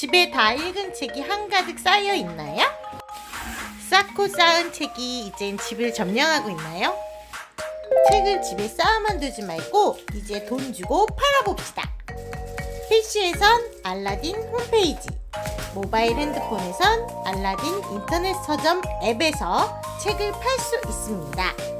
집에 다 읽은 책이 한가득 쌓여 있나요? 쌓고 쌓은 책이 이젠 집을 점령하고 있나요? 책을 집에 쌓아만 두지 말고 이제 돈 주고 팔아봅시다. PC에선 알라딘 홈페이지, 모바일 핸드폰에선 알라딘 인터넷 서점 앱에서 책을 팔 수 있습니다.